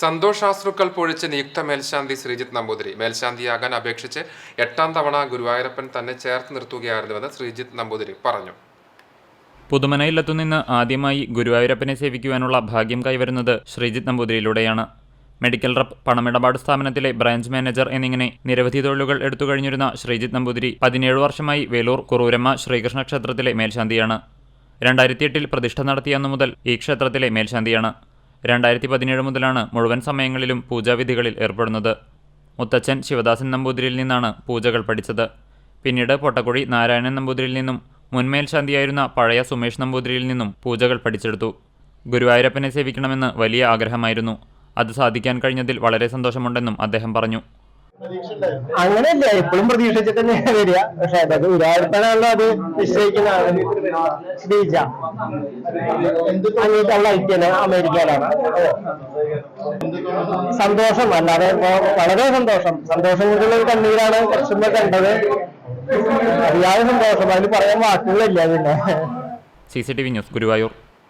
സന്തോഷാശ്രുക്കൾ പൊഴിച്ച് നിയുക്ത മേൽശാന്തി ശ്രീജിത്ത് നമ്പൂതിരി. മേൽശാന്തിയാകാൻ അപേക്ഷിച്ച് എട്ടാം തവണ ഗുരുവായൂരപ്പൻ തന്നെ ചേർത്ത് നിർത്തുകയായിരുന്നുവെന്ന് ശ്രീജിത്ത് നമ്പൂതിരി പറഞ്ഞു. പുതുമനയിലെത്തുനിന്ന് ആദ്യമായി ഗുരുവായൂരപ്പനെ സേവിക്കുവാനുള്ള ഭാഗ്യം കൈവരുന്നത് ശ്രീജിത്ത് നമ്പൂതിരിയിലൂടെയാണ്. മെഡിക്കൽ റപ്പ് പണമിടപാട് സ്ഥാപനത്തിലെ ബ്രാഞ്ച് മാനേജർ എന്നിങ്ങനെ നിരവധി തൊഴിലുകൾ എടുത്തു കഴിഞ്ഞിരുന്ന ശ്രീജിത്ത് നമ്പൂതിരി പതിനേഴ് വർഷമായി വേലൂർ കുറൂരമ്മ ശ്രീകൃഷ്ണ ക്ഷേത്രത്തിലെ മേൽശാന്തിയാണ്. രണ്ടായിരത്തി എട്ടിൽ പ്രതിഷ്ഠ നടത്തിയ അന്നു മുതൽ ഈ ക്ഷേത്രത്തിലെ മേൽശാന്തിയാണ്. രണ്ടായിരത്തി പതിനേഴ് മുതലാണ് മുഴുവൻ സമയങ്ങളിലും പൂജാവിധികളിൽ ഏർപ്പെടുന്നത്. മുത്തച്ഛൻ ശിവദാസൻ നമ്പൂതിരിയിൽ നിന്നാണ് പൂജകൾ പഠിച്ചത്. പിന്നീട് പൊട്ടക്കുഴി നാരായണൻ നമ്പൂതിരിയിൽ നിന്നും മുൻമേൽശാന്തിയായിരുന്ന പഴയ സുമേഷ് നമ്പൂതിരിയിൽ നിന്നും പൂജകൾ പഠിച്ചെടുത്തു. ഗുരുവായൂരപ്പനെ സേവിക്കണമെന്ന് വലിയ ആഗ്രഹമായിരുന്നു. അത് സാധിക്കാൻ കഴിഞ്ഞതിൽ വളരെ സന്തോഷമുണ്ടെന്നും അദ്ദേഹം പറഞ്ഞു. അങ്ങനെയല്ല എപ്പോഴും പ്രതീക്ഷിച്ചിട്ട് തന്നെ വരിക. പക്ഷെ അതൊക്കെ ഉദാഹരണമാണല്ലോ അത് നിശ്ചയിക്കുന്നതാണ് ബീജ. അങ്ങേക്കുള്ള ഐക്യന് അമേരിക്കയിലാണ്. സന്തോഷം അല്ലാതെ ഇപ്പൊ വളരെ സന്തോഷം. സന്തോഷം കൊണ്ടുള്ള ഒരു കണ്ണീരാണ് കുറച്ചും കൂടെ കണ്ടത്. അറിയാതെ സന്തോഷം. അതിന് പറയാൻ വാക്കുകളില്ല പിന്നെ. C C T V news Guruvayur.